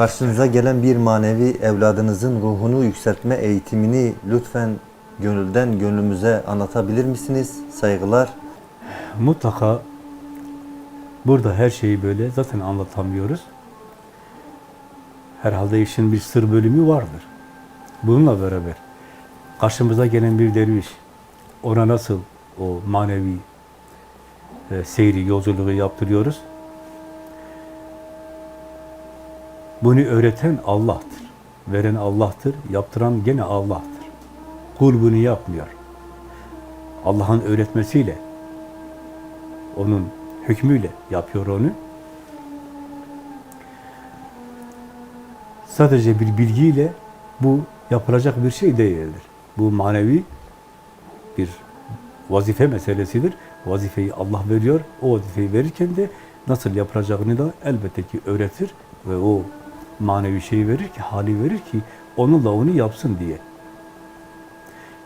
Karşınıza gelen bir manevi evladınızın ruhunu yükseltme eğitimini lütfen gönülden gönlümüze anlatabilir misiniz? Saygılar. Mutlaka burada her şeyi böyle zaten anlatamıyoruz. Herhalde işin bir sır bölümü vardır. Bununla beraber karşımıza gelen bir derviş ona nasıl o manevi e, seyri, yolculuğu yaptırıyoruz? Bunu öğreten Allah'tır. Veren Allah'tır, yaptıran gene Allah'tır. Kul bunu yapmıyor. Allah'ın öğretmesiyle, onun hükmüyle yapıyor onu. Sadece bir bilgiyle bu yapılacak bir şey değildir. Bu manevi bir vazife meselesidir. Vazifeyi Allah veriyor. O vazifeyi verirken de nasıl yapılacağını da elbette ki öğretir ve o manevi şeyi verir ki, hali verir ki onunla onu yapsın diye.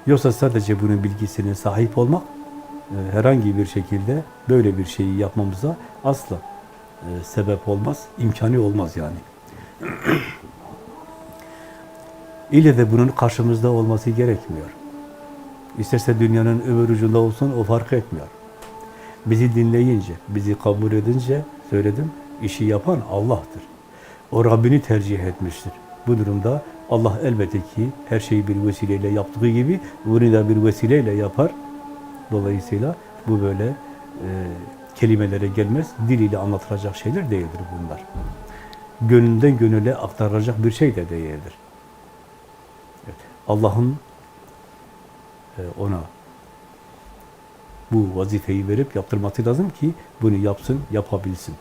Yoksa sadece bunun bilgisine sahip olmak e, herhangi bir şekilde böyle bir şeyi yapmamıza asla e, sebep olmaz, imkanı olmaz yani. İle de bunun karşımızda olması gerekmiyor. İsterse dünyanın öbür ucunda olsun o fark etmiyor. Bizi dinleyince, bizi kabul edince söyledim, işi yapan Allah'tır. O Rabbini tercih etmiştir. Bu durumda Allah elbette ki her şeyi bir vesileyle yaptığı gibi bunu da bir vesileyle yapar. Dolayısıyla bu böyle e, kelimelere gelmez, diliyle anlatılacak şeyler değildir bunlar. Gönülden gönüle aktarılacak bir şey de değildir. Evet, Allah'ın e, ona bu vazifeyi verip yaptırması lazım ki bunu yapsın, yapabilsin.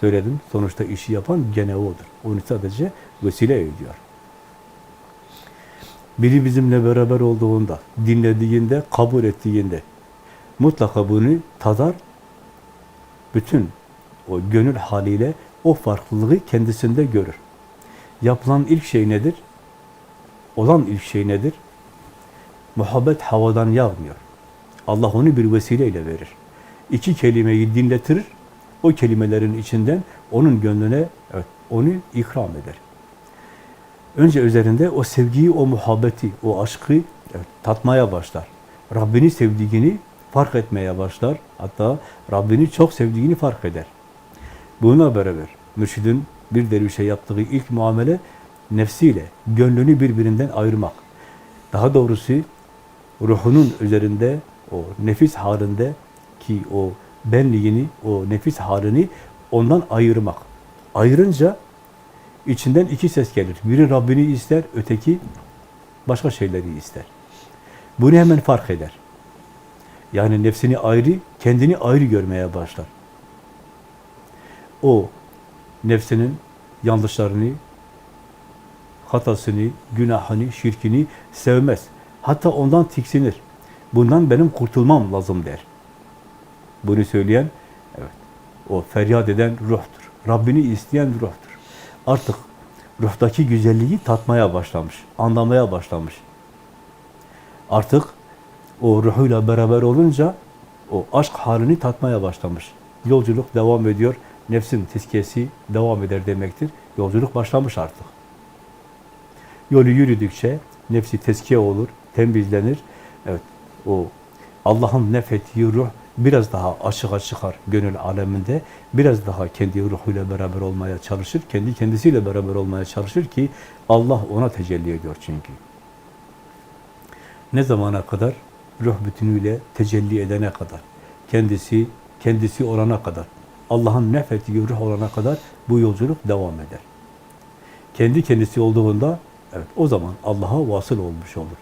Söyledim, sonuçta işi yapan gene odur. Onu sadece vesile ediyor. Biri bizimle beraber olduğunda, dinlediğinde, kabul ettiğinde mutlaka bunu tadar, bütün o gönül haliyle o farklılığı kendisinde görür. Yapılan ilk şey nedir? Olan ilk şey nedir? Muhabbet havadan yağmıyor. Allah onu bir vesileyle verir. İki kelimeyi dinletir, o kelimelerin içinden onun gönlüne evet, onu ikram eder. Önce üzerinde o sevgiyi, o muhabbeti, o aşkı evet, tatmaya başlar. Rabbini sevdiğini fark etmeye başlar. Hatta Rabbini çok sevdiğini fark eder. Buna beraber mürşidin bir dervişe yaptığı ilk muamele nefsiyle gönlünü birbirinden ayırmak. Daha doğrusu ruhunun üzerinde o nefis halinde ki o benliğini, o nefis halini ondan ayırmak. Ayırınca içinden iki ses gelir. Biri Rabbini ister, öteki başka şeyleri ister. Bunu hemen fark eder. Yani nefsini ayrı, kendini ayrı görmeye başlar. O nefsinin yanlışlarını, hatasını, günahını, şirkini sevmez. Hatta ondan tiksinir. Bundan benim kurtulmam lazım der. Bunu söyleyen, evet, o feryat eden ruhtur. Rabbini isteyen ruhtur. Artık ruhtaki güzelliği tatmaya başlamış, anlamaya başlamış. Artık o ruhuyla beraber olunca o aşk halini tatmaya başlamış. Yolculuk devam ediyor. Nefsin tezkiyesi devam eder demektir. Yolculuk başlamış artık. Yolu yürüdükçe nefsi tezkiye olur, temizlenir. Evet, o Allah'ın nefettiği ruh biraz daha açığa çıkar gönül aleminde. Biraz daha kendi ruhuyla beraber olmaya çalışır. Kendi kendisiyle beraber olmaya çalışır ki Allah ona tecelli ediyor çünkü. Ne zamana kadar? Ruh bütünüyle tecelli edene kadar. Kendisi, kendisi olana kadar. Allah'ın nefettiği ruh olana kadar bu yolculuk devam eder. Kendi kendisi olduğunda evet o zaman Allah'a vasıl olmuş olur.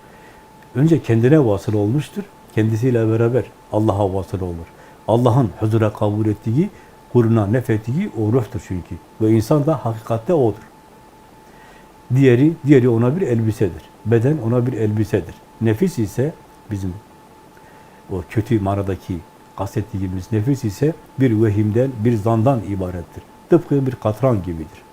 Önce kendine vasıl olmuştur. Kendisiyle beraber Allah'a vasıl olur. Allah'ın huzura kabul ettiği, kuruna nefettiği o ruhtur çünkü. Ve insan da hakikatte odur. Diğeri, diğeri ona bir elbisedir. Beden ona bir elbisedir. Nefis ise bizim o kötü manadaki kastettiğimiz nefis ise bir vehimden, bir zandan ibarettir. Tıpkı bir katran gibidir.